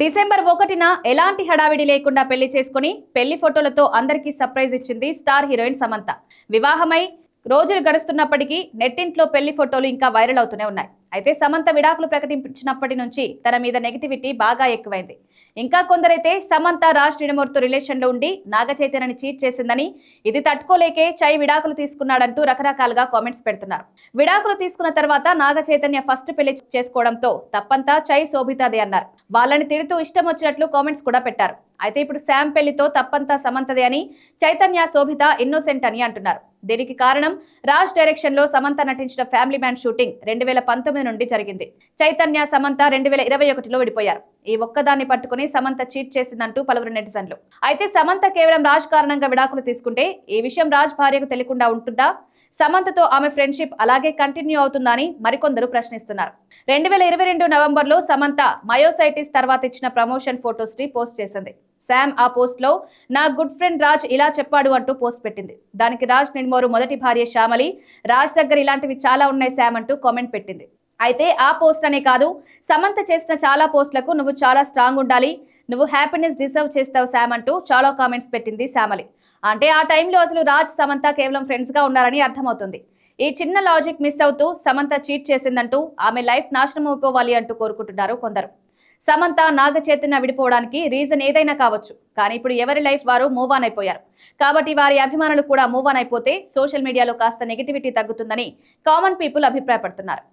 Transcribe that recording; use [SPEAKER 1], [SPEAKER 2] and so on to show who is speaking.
[SPEAKER 1] December ఒకటిన ఎలాంటి హడావిడి లేకుండా పెళ్ళి చేసుకుని పెళ్ళి ఫోటోలతో అందరికీ సర్ప్రైజ్ ఇచ్చింది స్టార్ హీరోయిన్ సమంత. వివాహమై రోజులు గడుస్తున్నప్పటికీ నెట్టింట్లో పెళ్ళి ఫోటోలు ఇంకా వైరల్ అవుతూనే ఉన్నాయి. అయితే సమంత విడాకులు ప్రకటించినప్పటి నుంచి తన మీద నెగిటివిటీ బాగా ఎక్కువైంది. ఇంకా కొందరైతే సమంత రాజ్ నిడమూర్తో రిలేషన్లో ఉండి నాగ చైతన్యని చీట్ చేసిందని ఇది తట్టుకోలేకే చై విడాకులు తీసుకున్నాడంటూ రకరకాలుగా కామెంట్స్ పెడుతున్నారు. విడాకులు తీసుకున్న తర్వాత నాగ చైతన్య ఫస్ట్ పెళ్ళి చేసుకోవడంతో తప్పంతా చై శోభితాదే అన్నారు. వాళ్ళని తిడుతూ ఇష్టం వచ్చినట్లు కామెంట్స్ కూడా పెట్టారు. అయితే ఇప్పుడు శామ్ పెళ్ళితో తప్పంతా సమంతదే అని చైతన్య శోభిత ఇన్నోసెంట్ అని అంటున్నారు. దీనికి కారణం రాజ్ డైరెక్షన్లో సమంత నటించిన ఫ్యామిలీ మ్యాన్ షూటింగ్. రెండు వేల పంతొమ్మిది నుండి జరిగింది. చైతన్య సమంత రెండు వేల ఇరవై ఒకటిలో విడిపోయారు. ఈ ఒక్కదాన్ని పట్టుకుని సమంత చీట్ చేసిందంటూ పలువురు నెటిజన్లు. అయితే సమంత కేవలం రాజ్ కారణంగా విడాకులు తీసుకుంటే ఈ విషయం రాజ్ భార్యకు తెలియకుండా ఉంటుందా? సమంతతో ఆమె ఫ్రెండ్షిప్ అలాగే కంటిన్యూ అవుతుందని మరికొందరు ప్రశ్నిస్తున్నారు. రెండు వేల ఇరవై రెండు నవంబర్లో సమంత మయోసైటిస్ తర్వాత ఇచ్చిన ప్రమోషన్ ఫొటోస్ని పోస్ట్ చేసింది. శామ్ ఆ పోస్ట్లో నా గుడ్ ఫ్రెండ్ రాజ్ ఇలా చెప్పాడు అంటూ పోస్ట్ పెట్టింది. దానికి రాజ్ నిడ్మోరు మొదటి భార్య శ్యామలి రాజ్ దగ్గర ఇలాంటివి చాలా ఉన్నాయి శామ్ అంటూ కామెంట్ పెట్టింది. అయితే ఆ పోస్ట్ అనే కాదు సమంత చేసిన చాలా పోస్టులకు నువ్వు చాలా స్ట్రాంగ్ ఉండాలి. నువ్వు హ్యాపీనెస్ డిజర్వ్ చేస్తావు శామ్ అంటూ చాలా కామెంట్స్ పెట్టింది శ్యామలి. అంటే ఆ టైంలో అసలు రాజ్ సమంత కేవలం ఫ్రెండ్స్గా ఉన్నారని అర్థమవుతుంది. ఈ చిన్న లాజిక్ మిస్ అవుతూ సమంత చీట్ చేసిందంటూ ఆమె లైఫ్ నాశనం అయిపోవాలి అంటూ కోరుకుంటున్నారు కొందరు. సమంత నాగ చైతన్య విడిపోవడానికి రీజన్ ఏదైనా కావచ్చు కానీ ఇప్పుడు ఎవరి లైఫ్ వారు మూవ్ ఆన్ అయిపోయారు. కాబట్టి వారి అభిమానులు కూడా మూవ్ ఆన్ అయిపోతే సోషల్ మీడియాలో కాస్త నెగిటివిటీ తగ్గుతుందని కామన్ పీపుల్ అభిప్రాయపడుతున్నారు.